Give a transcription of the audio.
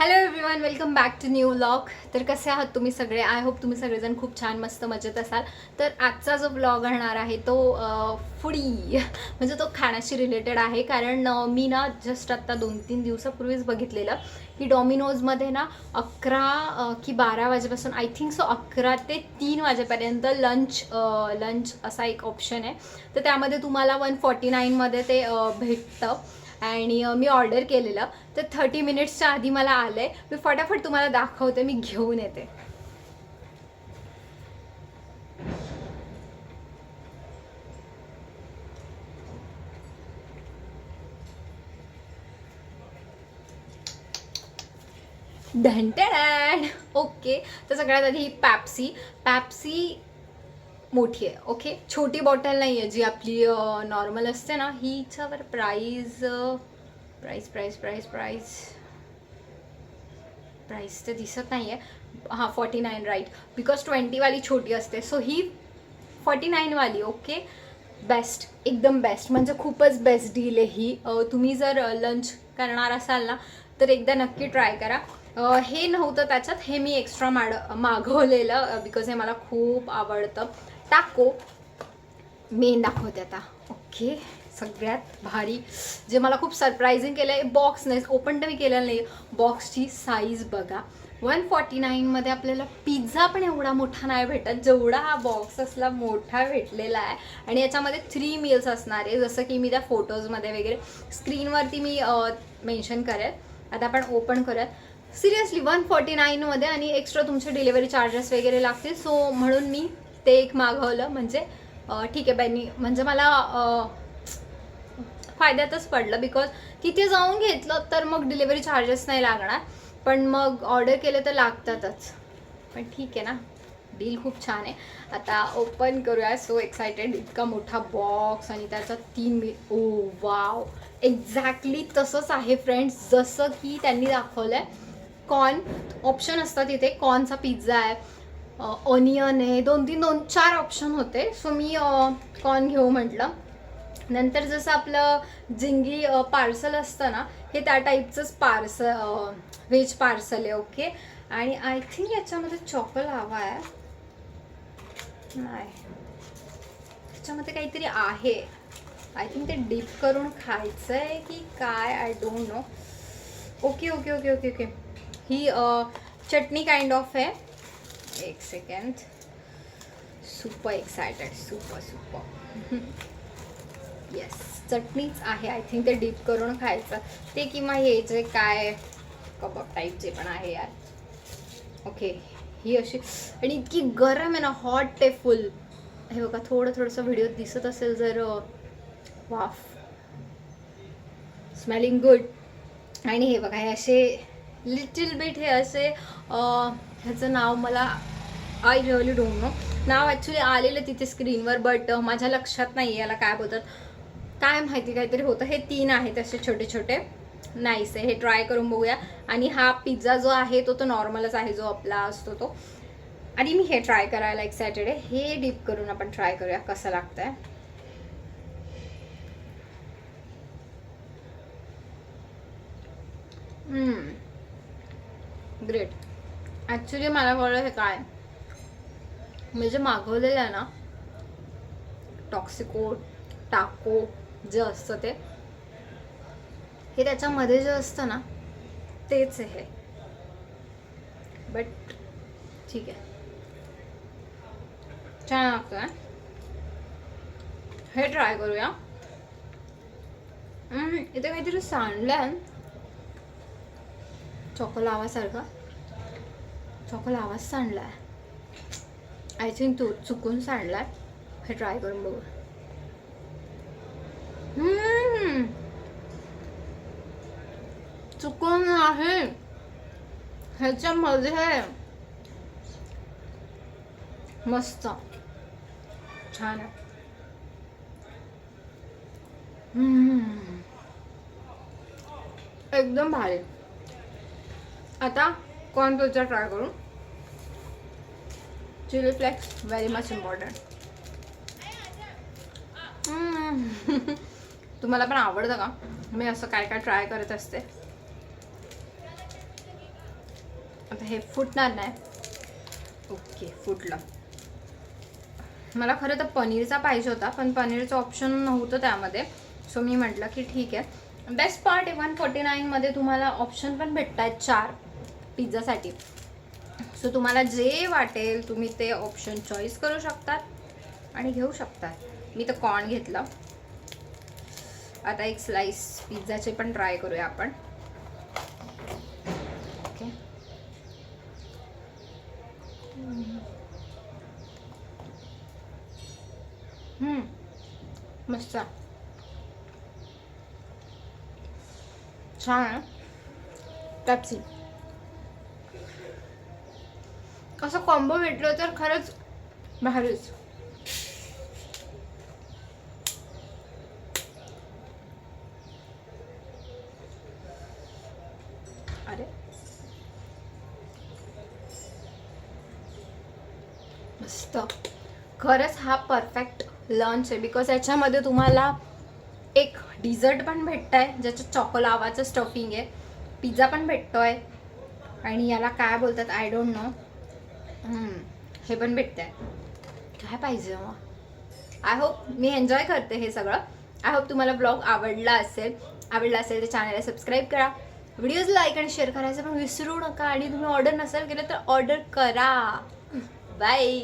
Hello everyone welcome back to new vlog तर कसे आहात तुम्ही सगळे? आय होप तुम्ही सगळेजण खूप छान मस्त मजेत असाल. तर आजचा जो ब्लॉग राहणार आहे तो फुडी म्हणजे तो खाण्याशी रिलेटेड आहे. कारण मी ना जस्ट आत्ता दोन तीन दिवसापूर्वीच बघितलेलं की डॉमिनोजमध्ये ना अकरा की बारा वाजेपासून आय थिंक सो अकरा ते तीन वाजेपर्यंत लंच लंच असा एक ऑप्शन आहे. तर त्यामध्ये तुम्हाला वन फॉर्टी नाईनमध्ये ते भेटतं. आणि मी ऑर्डर केलेलं. तर थर्टी मिनिट्सच्या आधी मला आलं आहे मी फटाफट तुम्हाला दाखवते मी घेऊन येते. ढंटॅड ओके. तर सगळ्यात आधी पॅप्सी पॅप्सी मोठी आहे ओके छोटी बॉटल नाही आहे जी आपली नॉर्मल असते ना हिच्यावर price price price price price price तर दिसत नाही आहे हां फॉर्टी नाईन राईट बिकॉज ट्वेंटीवाली छोटी असते. सो ही फॉर्टी नाईनवाली ओके बेस्ट एकदम बेस्ट म्हणजे खूपच बेस्ट डील आहे ही. तुम्ही जर लंच करणार असाल ना तर एकदा नक्की ट्राय करा. हे नव्हतं त्याच्यात हे मी एक्स्ट्रा माड मागवलेलं बिकॉज हे मला खूप आवडतं. टाको. मेन दाखवते आता. ओके सगळ्यात भारी. जे मला खूप सरप्रायझिंग केलं आहे बॉक्स नाही. ओपन तर मी केलेलं नाही बॉक्सची साईज बघा. वन फॉर्टी नाईनमध्ये आपल्याला पिझ्झा पण एवढा मोठा नाही भेटत. जेवढा हा बॉक्स असला मोठा भेटलेला आहे. आणि याच्यामध्ये थ्री मील्स असणार आहे. जसं की मी त्या फोटोजमध्ये वगैरे स्क्रीनवरती मी मेन्शन करेल. आता आपण ओपन करूयात. सिरियसली वन फॉर्टी नाईनमध्ये आणि एक्स्ट्रा तुमचे डिलिव्हरी चार्जेस वगैरे लागतील. सो म्हणून मी ते एक मागवलं. म्हणजे ठीक आहे बाईनी म्हणजे मला फायद्यातच पडलं. बिकॉज तिथे जाऊन घेतलं तर मग डिलिव्हरी चार्जेस नाही लागणार. पण मग ऑर्डर केलं तर लागतातच. पण ठीक आहे ना. डील खूप छान आहे. आता ओपन करूया. सो एक्सायटेड इतका मोठा बॉक्स आणि त्याचा तीन मी ओ वाव एक्झॅक्टली तसंच आहे फ्रेंड्स जसं की त्यांनी दाखवलं आहे कॉर्न ऑप्शन असतात इथे कॉर्नचा पिझ्झा आहे. ऑनियन आहे. दोन तीन दोन चार ऑप्शन होते. सो मी कॉर्न घेऊ म्हटलं. नंतर जसं आपलं जिंगी पार्सल असतं ना हे त्या टाईपचंच पार्सल व्हेज पार्सल आहे ओके आणि आय थिंक याच्यामध्ये चॉकल हवा आहे. नाही. त्याच्यामध्ये काहीतरी आहे. आय थिंक ते डीप करून खायचं आहे की काय? I don't know okay okay okay okay okay he chutney kind of आहे. एक second super excited super super yes चटणीच आहे. आय थिंक ते डीप करून खायचं. ते किंवा हे जे काय कबाब टाईप जे पण आहे यार. ओके ही अशी. आणि इतकी गरम आहे ना. हॉट आहे फुल हे बघा थोडं थोडंसं व्हिडिओ दिसत असेल जर वाफ. स्मेलिंग गुड आणि हे बघा हे असे लिटिल बिट हे असे ह्याचं नाव मला आय रिअली डोंट नो नाव ॲक्च्युली आलेलं तिथे स्क्रीनवर बट uh, माझ्या लक्षात नाही याला काय बोलतात. काय माहिती काहीतरी होतं. हे तीन आहेत असे छोटे छोटे. नाईस आहे. हे ट्राय करून बघूया. आणि हा पिझ्झा जो आहे तो तो नॉर्मलच आहे. जो आपला असतो तो. आणि मी हे ट्राय करायला एक्सायटेड आहे हे डीप करून आपण ट्राय करूया. कसं लागतंय. Hmm. ग्रेट ॲक्च्युली मला कळलं हे काय. म्हणजे मागवलेलं आहे ना टॉक्सिको टाको जे असतं ते हे त्याच्यामध्ये जे असतं ना तेच आहे बट ठीक आहे. छान लागतं हे ट्राय करूया. इथे काहीतरी सांडलं सांडलंय. चॉकोलावासारखं. सांडला आहे आय थिंक तू चुकून सांडलाय. हे ट्राय करून बघू. हम्म. चुकून आहे. ह्याच्यामध्ये. मस्त. छान आहे. एकदम भारी. आता कोण तुझा ट्राय करू? Chilli flakes very much important तुम्हाला पण आवडतं का? मी असं काय काय ट्राय करत असते. आता हे फुटणार नाही. ओके फुटलं. मला खरं तर पनीरचा पाहिजे होता पण पनीरचं ऑप्शन नव्हतं त्यामध्ये. सो मी म्हटलं की ठीक आहे. बेस्ट पार्ट वन फोर्टी नाईनमध्ये तुम्हाला ऑप्शन पण भेटत आहेत चार पिझ्झासाठी सो तुम्हाला जे वाटेल तुम्ही ते ऑप्शन चॉईस करू शकतात आणि घेऊ शकतात. मी तर कॉर्न घेतलं. आता एक स्लाइस पिझ्झाचे पण ट्राय करूया आपण. ओके मस्त. छान. आहे पेप्सी असं कॉम्बो भेटलं तर खरंच भारीच. अरे. मस्त. खरंच हा परफेक्ट लंच आहे. बिकॉज याच्यामध्ये तुम्हाला एक डिझर्ट पण भेटत आहे ज्याच्यात चॉकोलावाचं स्टफिंग आहे. पिझ्झा पण भेटतो आहे आणि याला काय बोलतात आय डोंट नो हे पण भेटतंय. काय पाहिजे मग आय होप मी एन्जॉय करते हे सगळं. आय होप तुम्हाला ब्लॉग आवडला असेल आवडला असेल तर चॅनलला सबस्क्राईब करा. व्हिडिओज लाईक आणि शेअर करायचं पण विसरू नका आणि तुम्ही ऑर्डर नसेल केलं तर ऑर्डर करा. बाय